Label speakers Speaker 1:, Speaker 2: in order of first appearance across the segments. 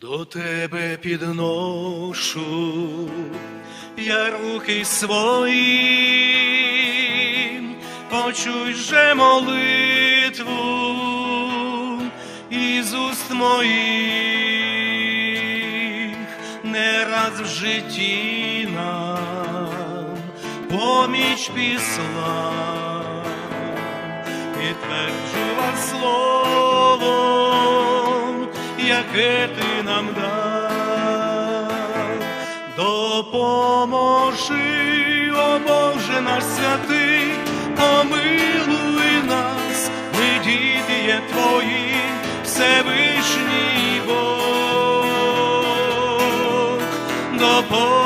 Speaker 1: До тебе підношу я руки свої, почуй же молитву із уст моїх, не раз в житті нам поміч післа, підтверджував словом, яке ти нам дав, допоможи, о Боже наш святий, помилуй нас, ми діти є твої, Всевишній Бог, допоможи,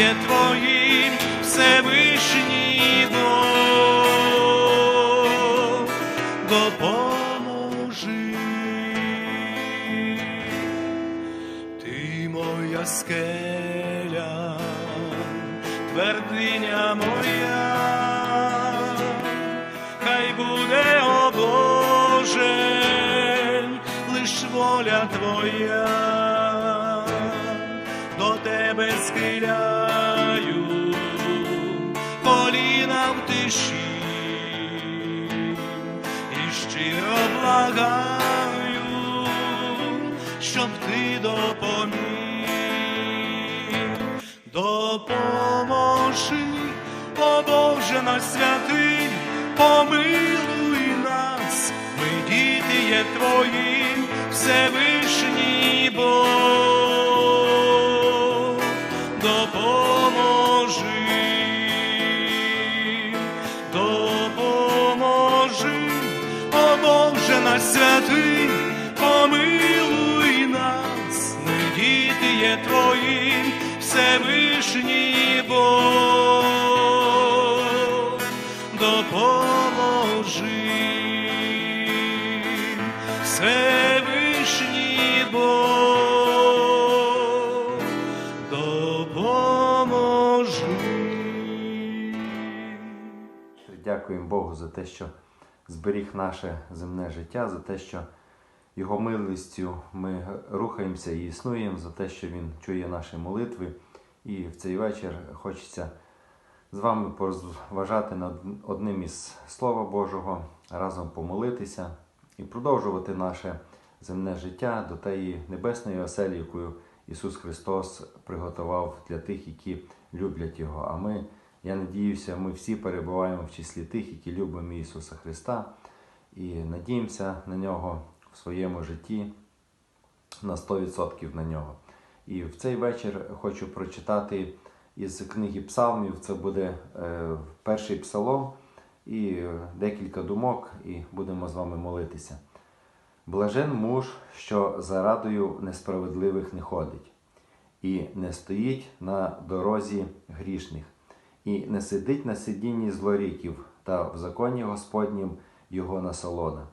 Speaker 1: є твої, Всевишній Бог, допоможи. Ти моя скеля, твердиня моя, хай буде, о Боже, лиш воля Твоя, Тебе схиляю, коліна в тиші, і щиро благаю, щоб ти допоміг, допоможи, о Боже наш святий, помилуй нас, ми діти є твої, Всевишній Бог, допоможи, допоможи, о Боже наш святий, помилуй нас, ми діти є твої, Всевишній Бог, допоможи, Всевишній Бог, допоможи.
Speaker 2: Дякуємо Богу за те, що зберіг наше земне життя, за те, що Його милістю ми рухаємося і існуємо, за те, що Він чує наші молитви. І в цей вечір хочеться з вами порозважати над одним із Слова Божого, разом помолитися і продовжувати наше земне життя до тієї небесної оселі, яку Ісус Христос приготував для тих, які люблять Його. А ми, я надіюся, ми всі перебуваємо в числі тих, які любимо Ісуса Христа і надіємося на Нього в своєму житті на 100% на нього. І в цей вечір хочу прочитати із книги Псалмів. Це буде е, перший псалом і декілька думок, і будемо з вами молитися. Блажен муж, що за радою несправедливих не ходить, і не стоїть на дорозі грішних, і не сидить на сидінні злоріків, та в законі Господнім його насолода.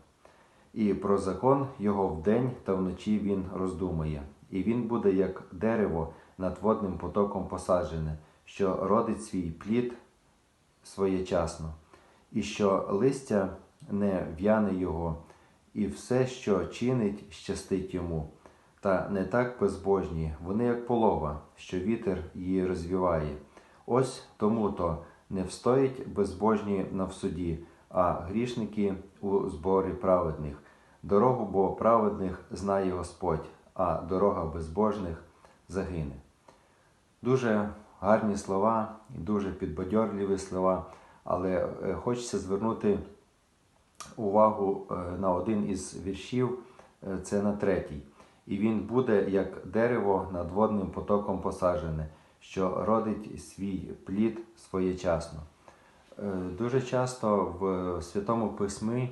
Speaker 2: І про закон його вдень та вночі він роздумує, і він буде як дерево над водним потоком посаджене, що родить свій плід своєчасно, і що листя не в'яне його, і все, що чинить, щастить йому. Та не так безбожні, вони як полова, що вітер її розвіває. Ось тому то не встоять безбожні на в суді, а грішники у зборі праведних. Дорогу бо праведних знає Господь, а дорога безбожних загине. Дуже гарні слова дуже підбадьорливі слова, але е, хочеться звернути увагу е, на один із віршів, е, це на третій. І він буде як дерево над водним потоком посаджене, що родить свій плід своєчасно. Е, Дуже часто в Святому Письмі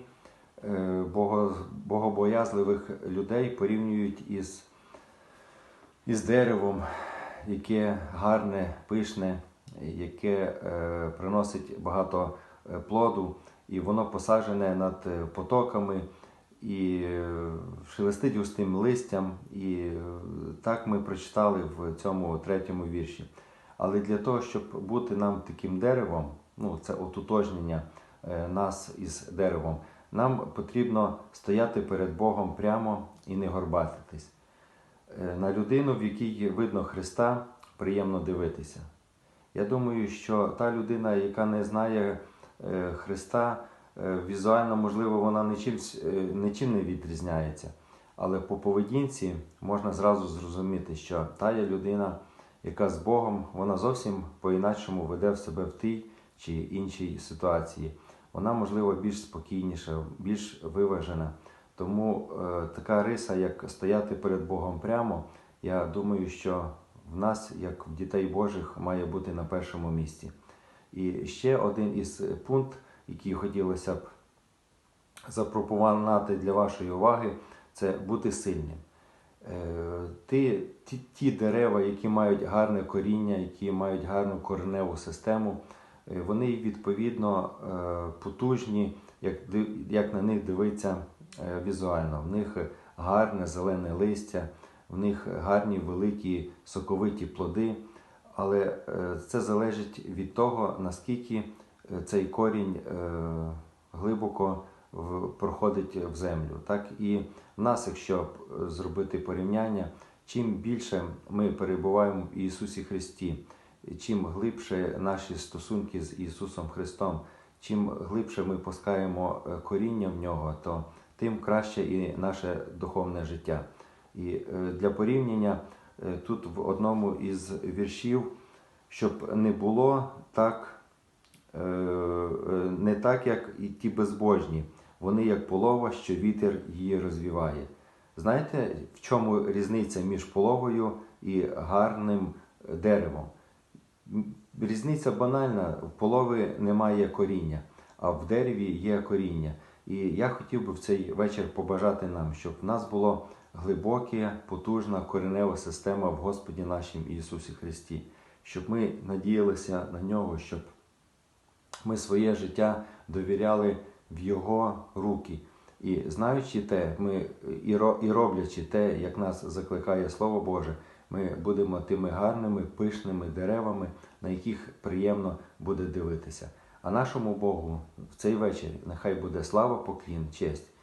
Speaker 2: богобоязливих людей порівнюють із, із деревом, яке гарне, пишне, яке приносить багато плоду, і воно посаджене над е, потоками і е, шелестить густим листям. І е, так ми прочитали в цьому третьому вірші. Але для того, щоб бути нам таким деревом, ну це ототожнення е, нас із деревом, нам потрібно стояти перед Богом прямо і не горбатитись. На людину, в якій видно Христа, приємно дивитися. Я думаю, що та людина, яка не знає Христа, е, візуально, можливо, вона нічим, е, нічим не відрізняється. Але по поведінці можна зразу зрозуміти, що та є людина, яка з Богом, вона зовсім по-інакшому веде в себе в тій чи іншій ситуації. Вона, можливо, більш спокійніша, більш виважена. Тому е, така риса, як стояти перед Богом прямо, я думаю, що в нас, як в дітей Божих, має бути на першому місці. І ще один із пунктів, який хотілося б запропонувати для вашої уваги, це бути сильним. Е, Ті, ті, ті дерева, які мають гарне коріння, які мають гарну кореневу систему, е, вони відповідно е, потужні, як, як на них дивиться візуально. В них гарне зелене листя, в них гарні великі соковиті плоди. Але е, це залежить від того, наскільки е, цей корінь е, глибоко проходить в землю. Так і в нас, якщо зробити порівняння, чим більше ми перебуваємо в Ісусі Христі, чим глибше наші стосунки з Ісусом Христом, чим глибше ми пускаємо коріння в нього, то тим краще і наше духовне життя. І для порівняння тут в одному із віршів, щоб не було так, е, е, не так, як і ті безбожні. Вони як полова, що вітер її розвіває. Знаєте, в чому різниця між половою і гарним деревом? Різниця банальна, в полови немає коріння, а в дереві є коріння. І я хотів би в цей вечір побажати нам, щоб в нас було глибоке, потужна коренева система в Господі нашим Ісусі Христі, щоб ми надіялися на нього, щоб ми своє життя довіряли в Його руки. І знаючи те, ми і роблячи те, як нас закликає Слово Боже, ми будемо тими гарними, пишними деревами, на яких приємно буде дивитися. А нашому Богу в цей вечір нехай буде слава, поклін, честь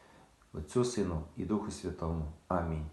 Speaker 2: Отцю Сину і Духу Святому. Амінь.